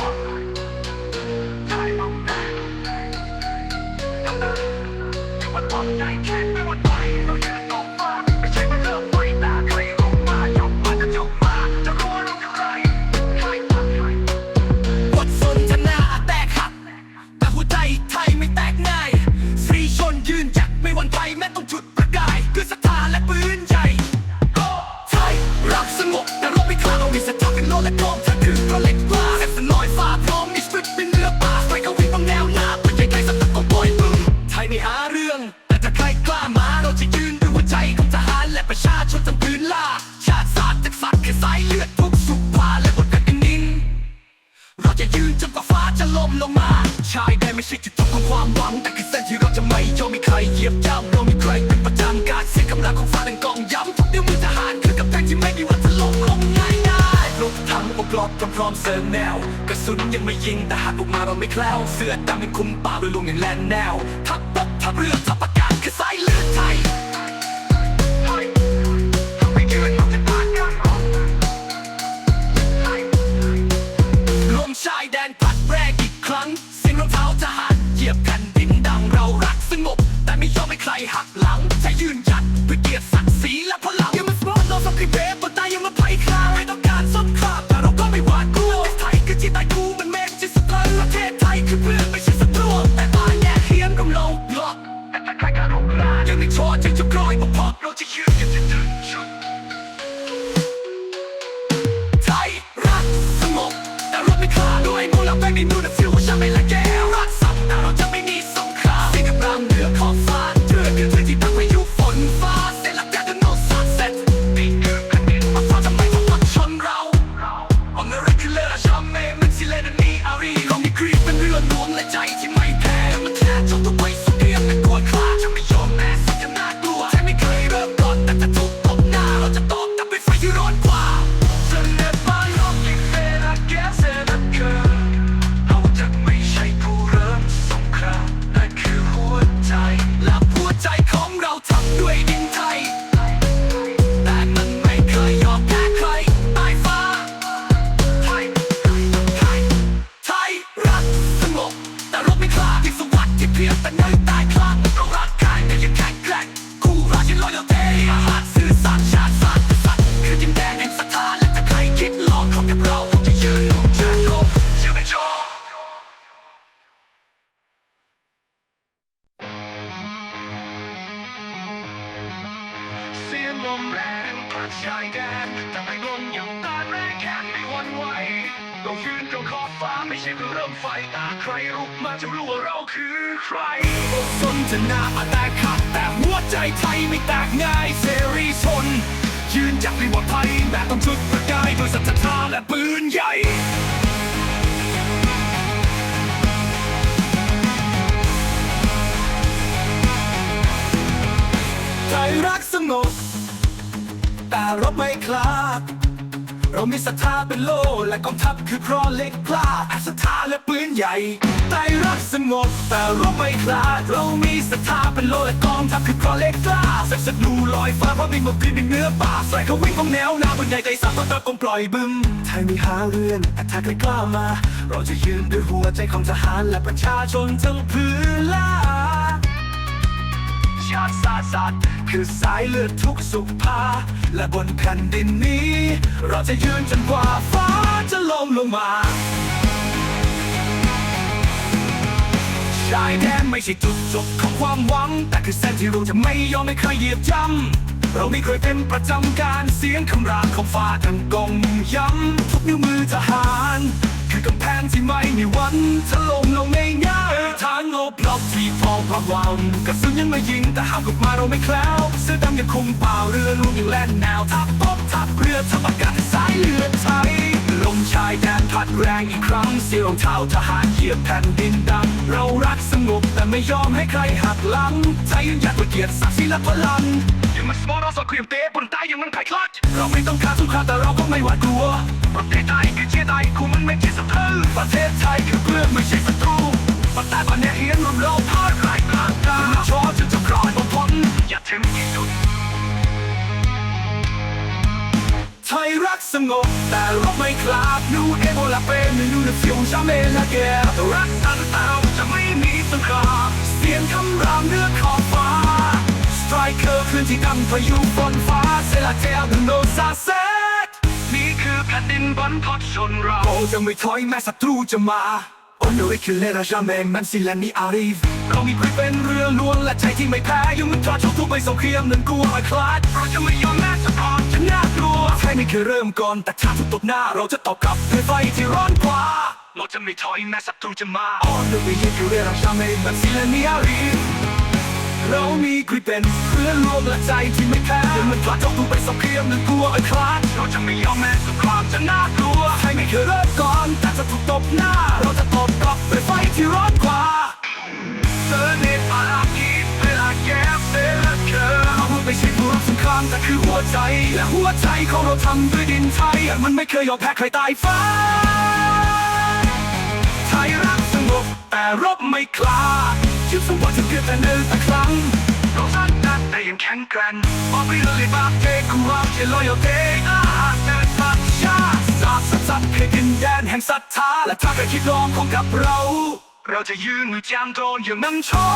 ออกไทยออกได้ทำได้ที่มันปลอดใจแค่ไม่หวั่นไหวเรายืนต่อฟ้าไม่ใช่มาเลืองมายกมาจะแตกหักแต่หัวใจไทยไม่แตกง่ายสตรีชนยืนจักไม่หวั่นไหวแม้ต้องจุด ล่มลงมา ชายแดนไม่ใช่จุดจบของความหวัง แต่คือเส้นที่เราจะไม่ยอมมีใครเหยียบย่ำเรามีใครเป็นประจำการเสียกำลังของฟ้าดังกองย้ำทุกนิ้วมือทหารคือกำแพงที่ไม่มีวันถล่มลงง่ายง่ายๆรถถังอกรณ์พร้อมเสริมแนว กระสุนยังไม่ยิงแต่หากออกมาเราไม่แคล้วเสื้อดำเป็นคุมป่าโดยลงอย่างแลนแนวทัพบกทัพเรือทัพอากาศคือสายเลือดไทย ยืนหยัดเพื่อเกียรติศักดิ์ศรีและพลังยังมาสปอร์ตเราสับกีเบฟบนตายยังมาไพ่คลาไม่ต้องการสงครามแต่เราก็ไม่หวาดกลัวไทยคือที่ตายกูมันเมฆจิตสตรันประเทศไทยคือเพื่อนไม่ใช่ศัตรูแต่ตายแยกเคียงกับเราหลอกแต่ถ้าใครกล้าลงลายังไม่ท้อใจจะกรอยมาพอเราจะยืนกันจนถึงชุดไทยรักสงบแต่รบไม่คลาด้วยมูลและแบงในนู่นฟิวว่าฉันไม่ล เรือหลวงและใจที่ เงแต่ในใต้คลั่งเรารักกายแต่ยังแข็งแกร่งคู่ราชินลอยเตอาหารสื่อสารชาติศาสตร์สัตริย์คือดินแดนแห่งศรัทธาและถ้าใครคิดลองของกับเราเราจะยืนลงเชิญโลกเชื่อไม่จอเสียงลมแรงพัดชายแดนแต่ไม่ลงอย่างตานแรงแค้นไม่หวันไหวเรายืนตรง ใช่เพื่อเริ่มไฟตาใครรุกมาจะรู้ว่าเราคือใครสนทนาอาแตกขัดแต่หัวใจไทยไม่แตกง่ายเสรีชน ยืนจักรีวอภัยแม้ต้องจุดประกายด้วยศรัทธาและปืนใหญ่ใจรักสงบแต่รบไม่คลาด เรามีศรัทธาเป็นโล่และกองทัพคือเพราะเหล็กกล้าอาศรัทธาและปืนใหญ่ใจรักสงบแต่รบไม่คลาดเรามีศรัทธาเป็นโล่และกองทัพคือเพราะเหล็กกล้าสักสดูลอยฟ้าเพราะมีหมดพินในเนื้อป่าใส่เขาวิ่งของแนวหน้าบนใหญ่ใจสามตัวตะกงปล่อยบึมไทยมีหาเรือนแต่ถ้าใครกล้ามา เราจะยืนด้วยหัวใจของทหารและประชาชนทั้งพื้นล่าชาติศาสตร์ศาสตร์ คือสายเลือดทุกสุภา และบนแผ่นดินนี้ เราจะยืนจนกว่าฟ้าจะลงลงมาชายแดนไม่ใช่จุดจบของความหวัง แต่คือเส้นที่เราจะไม่ยอมให้ใครเหยียบย่ำเราไม่เคยเป็นประจำการเสียงคำรามของฟ้าทั้งกองย้ำทุกนิ้วมือทหาร กำแพงที่ไม่มีวันถล่มลงง่ายๆทางโลบล็อกที่พอความหวังกระสุนยังไม่ยิงแต่หากออกมาเราไม่แคล้วเสื้อดำยังคุมเปล่าเรือลุงยังแล่นแนวทับตบทับเรือทับอากาศสายเลือดายแดนพัดแรงอีกครั้งเสียงเท้าทหารเหยียบแผ่นดินดังเรารักสงบแต่ไม่ยอมให้ใครหักหลัง ใจยืนหยัดเพื่อเกียรติศักดิ์ศรีและพลังยังมันสมองเราสอดคุยกับเตะบนใต้ยังมันไผ่คลัดเราไม่ต้องการสงครามแต่เราก็ไม่หวาดกลัวประเทศไทยคือเชียร์ไทยคู่มันไม่ใช่ศัตรูประเทศไทยคือเพื่อนไม่ใช่ศัตรูประแต่บันเนเฮียนรวมเราพาดใครก สงบแต่รบไม่คลาดนูเอโบลาเป็น ne nous ne ferons jamais la guerre รักอันเต่าจะไม่มีสงครามเสียงคำรามเนื้อขอบฟ้า Striker คลื่นที่ดังพายุบนฟ้าเซลาเทลดังโนซาเซนี่คือแผ่นดินบรรพชนราเราจะไม่ถอยแม้ศัตรูจะมา On ne reculera jamais même si l'ennemi arrive เรามีเพื่อนเป็นเรือล้วนและใจที่ไม่แพ้ยังมันทอดชกทุกใบสงครามนั้นกลัวไม่คลาดเราจะไม่ยอมแม้จะพอจะน่ากลัวใช่ไม่เคยเริ่มก่อนแต่ถ้าถูกตบหน้าเราจะตอบกลับด้วยไฟที่ร้อนกว่าเราจะไม่ถอยแม้ศัตรูจะมา On ne reculera jamais même si l'ennemi arrive เรามี รามีกริเป็นเพื่อนร่วมและใจที่ไม่แพ้ยังมันพลาดจ้าตูไปสองเครียมหนั้นกลัวไอ้คลาดเราจะไม่ยอมแม้สงครามจะน่ากลัวใครไม่เคยเริ่มก่อนแต่จะถูกตบหน้า เราจะตบกลับด้วยไฟที่ร้อนกว่าเธอในปากคิดเวลาแก้เสื้อเธอเราไม่ใช่ผู้รับสงครามแต่คือหัวใจ และหัวใจของเราทำด้วยดินไทยมันไม่เคยยอมแพ้ใครตายฟ้าไทยรักสงบแต่รบไม่กล้าชี วิตสมบูรณ์ถึงเกิดแต่หนึ่งแต่ครั้งเราสร้างดันแต่ยังแข็งแกร่งออกไปเลยบาเทกุมรับเจลอยเทอาเดินทางชาติสาบสัตว์สัตว์เพื่อดินแดนแห่งศรัทธาและถ้าใครคิดลองของกับเรา เราจะยืนมือจามโดนอย่างนั้นชอ